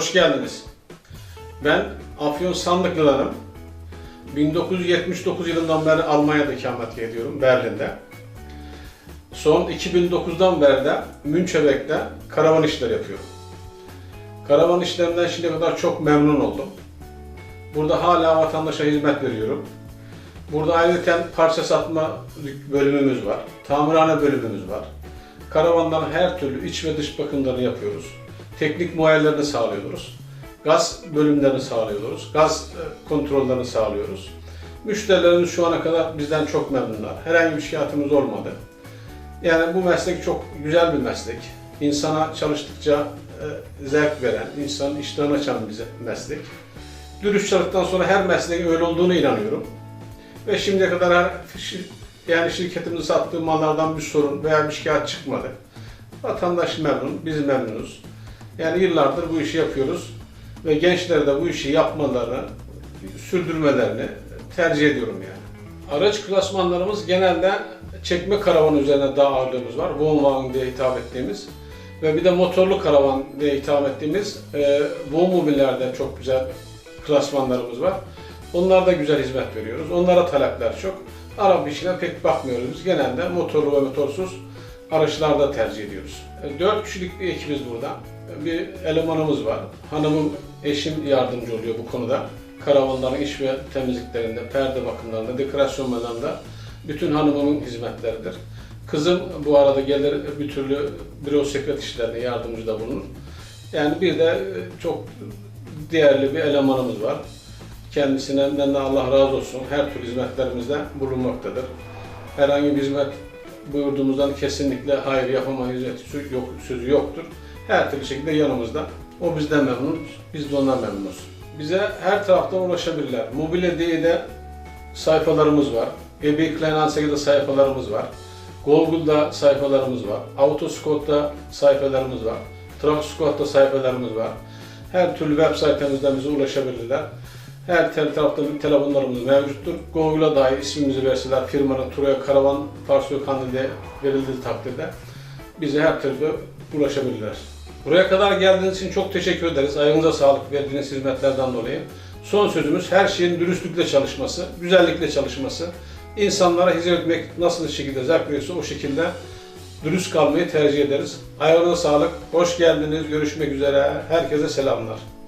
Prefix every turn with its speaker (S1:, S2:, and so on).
S1: hoş geldiniz. Ben Afyon Sandıklılarım. 1979 yılından beri Almanya'da ikamet ediyorum, Berlin'de. Son 2009'dan beri de Müncheberg'de karavan işleri yapıyorum. Karavan işlerinden şimdiye kadar çok memnun oldum. Burada hala vatandaşa hizmet veriyorum. Burada ayrıca parça satma bölümümüz var. Tamirhane bölümümüz var. Karavanların her türlü iç ve dış bakımlarını yapıyoruz. Teknik muayenelerini sağlıyoruz. Gaz bölümlerini sağlıyoruz. Gaz e, kontrollerini sağlıyoruz. Müşterilerimiz şu ana kadar bizden çok memnunlar. Herhangi bir şikayetimiz olmadı. Yani bu meslek çok güzel bir meslek. İnsana çalıştıkça e, zevk veren, insanın iştahını açan bir meslek. Dürüst çalıştıktan sonra her mesleğin öyle olduğunu inanıyorum. Ve şimdiye kadar her yani şirketimizin sattığı mallardan bir sorun veya bir şikayet çıkmadı. Vatandaş memnun, biz memnunuz. Yani yıllardır bu işi yapıyoruz ve gençlere de bu işi yapmalarını, sürdürmelerini tercih ediyorum yani. Araç klasmanlarımız genelde çekme karavan üzerine daha ağırlığımız var. Wohnwagen diye hitap ettiğimiz ve bir de motorlu karavan diye hitap ettiğimiz e, Wohnmobillerde çok güzel klasmanlarımız var. Onlarda güzel hizmet veriyoruz. Onlara talepler çok. Araba işine pek bakmıyoruz. Biz genelde motorlu ve motorsuz araçlarda tercih ediyoruz. E, Dört kişilik bir ekibiz burada. Bir elemanımız var. Hanımım, eşim yardımcı oluyor bu konuda. Karavanların iş ve temizliklerinde, perde bakımlarında, dekorasyonlarında bütün hanımımın hizmetleridir. Kızım bu arada gelir bir türlü büro sekret işlerine yardımcı da bulunur. Yani bir de çok değerli bir elemanımız var. Kendisinden de Allah razı olsun. Her türlü hizmetlerimizde bulunmaktadır. Herhangi bir hizmet buyurduğumuzdan kesinlikle hayır yapamayız yok, sözü yoktur. Her türlü şekilde yanımızda. O bizden memnun, biz de ondan memnunuz. Bize her taraftan ulaşabilirler. Mobilya.de sayfalarımız var. eBay Kleinanzeige'de sayfalarımız var. Google'da sayfalarımız var. Autoscout'ta sayfalarımız var. Trakscout'ta sayfalarımız var. Her türlü web sitemizden bize ulaşabilirler. Her tel tarafta telefonlarımız mevcuttur. Google'a dair ismimizi verseler firmanın Turaya Karavan Farsiyo Kandil'e verildiği takdirde bize her türlü ulaşabilirler. Buraya kadar geldiğiniz için çok teşekkür ederiz. Ayağınıza sağlık verdiğiniz hizmetlerden dolayı. Son sözümüz her şeyin dürüstlükle çalışması, güzellikle çalışması. İnsanlara hizmet etmek nasıl şekilde zevk veriyorsa o şekilde dürüst kalmayı tercih ederiz. Ayağınıza sağlık, hoş geldiniz, görüşmek üzere. Herkese selamlar.